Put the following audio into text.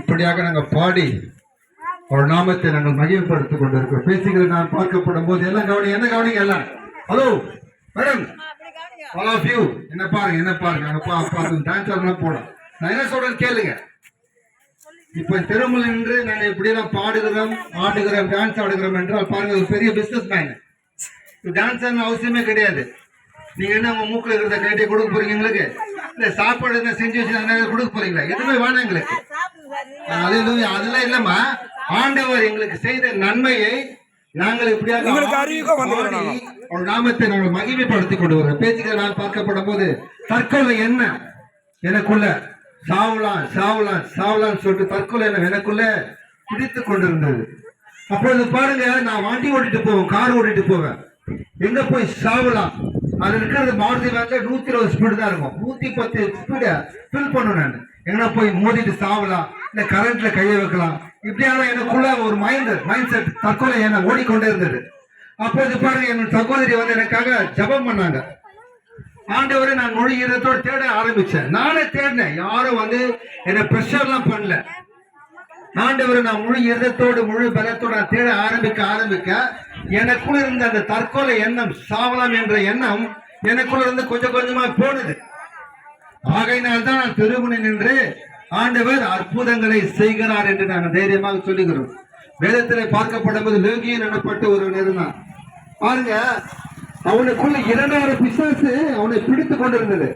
இப்படியாக நாங்கள் பாடி ஒரு நாமத்தை நாங்கள் மகிமைப்படுத்திக் கொண்டிருக்கிறோம். பேசுகிற நான் பார்க்கப்படும் போது எல்லாம் கவனி என்ன கவனிங்க எல்லாம்? Hello madam all of you என்ன பாருங்க என்ன பாருங்க. அப்பா அப்பா டான்ஸ் ஆடலாம் போடும் நான் என்ன சொல்றேன் கேளுங்க. இப்ப திருமல் நின்று நாங்கள் இப்படியெல்லாம் பாடுகிறோம் ஆடுகிறோம் டான்ஸ் ஆடுகிறோம் என்றால் பாருங்க ஒரு பெரிய பிசினஸ் மேன் டான்ஸ் ஆடணும் அவசியமே கிடையாது. நீங்க என்ன உங்க மூக்கில் இருக்கிறத கேட்டே கொடுக்க போறீங்க எங்களுக்கு? இல்ல சாப்பாடு என்ன செஞ்சு வச்சு கொடுக்க போறீங்களா? எதுவுமே வேணாம் எங்களுக்கு. அதெல்லாம் இல்லம்மா. ஆண்டவர் எங்களுக்கு செய்த நன்மையை நாங்கள் இப்படியாக உங்களுக்கு அறிவிக்க அவர் நாமத்தை நாங்கள் மகிமைப்படுத்திக் கொண்டு வரோம் பேச்சுக்கள் நான் பார்க்கப்படும் போது தற்கொலை என்ன எனக்குள்ள? சாவலாம் சாவலாம் சாவலாம்னு சொல்லிட்டு தற்கொலை என்ன எனக்குள்ள பிடித்து கொண்டிருந்தது. அப்பொழுது பாருங்க நான் வண்டி ஓட்டிட்டு போவேன் கார் ஓட்டிட்டு போவேன். எங்க போய் சாவலாம் அது இருக்கிறது மாருதி வேன்ல நூத்தி இருபது ஸ்பீடு தான் இருக்கும். நூத்தி பத்து ஸ்பீட ஃபில் பண்ணுவேன் நான். எங்கன்னா போய் மோதிட்டு சாவலாம் இந்த கரண்ட்ல கையை வைக்கலாம். இப்படியான எனக்குள்ள ஒரு மைண்ட் மைண்ட் செட் தற்கொலை என்ன ஓடிக்கொண்டே இருந்தது. அப்போது பாருங்க என் சகோதரி வந்து எனக்காக ஜெபம் பண்ணாங்க. ஆண்டவரை நான் மொழி ஈரத்தோடு தேட ஆரம்பிச்சேன். நானே தேடினேன். யாரும் வந்து என்னை ப்ரெஷர்லாம் பண்ணல. ஆண்டவரை நான் முழு இதத்தோடு முழு பலத்தோடு நான் தேட ஆரம்பிக்க ஆரம்பிக்க எனக்குள்ள இருந்த அந்த தற்கொலை எண்ணம் சாவலாம் என்ற எண்ணம் எனக்குள்ள இருந்து கொஞ்சம் கொஞ்சமா போனது. ஆகையினால் தான் நான் திருமணம் நின்று ஆண்டவர் அற்புதங்களை செய்கிறார் என்று நாங்கள் தைரியமாக சொல்லுகிறோம். வேதத்திலே பார்க்கப்படும் போது லோகியன் எனப்பட்ட ஒருவன் இருந்தான். பாருங்க அவனுக்குள்ள இரண்டாயிரம் பிசாசு அவனை பிடித்து கொண்டிருந்தது.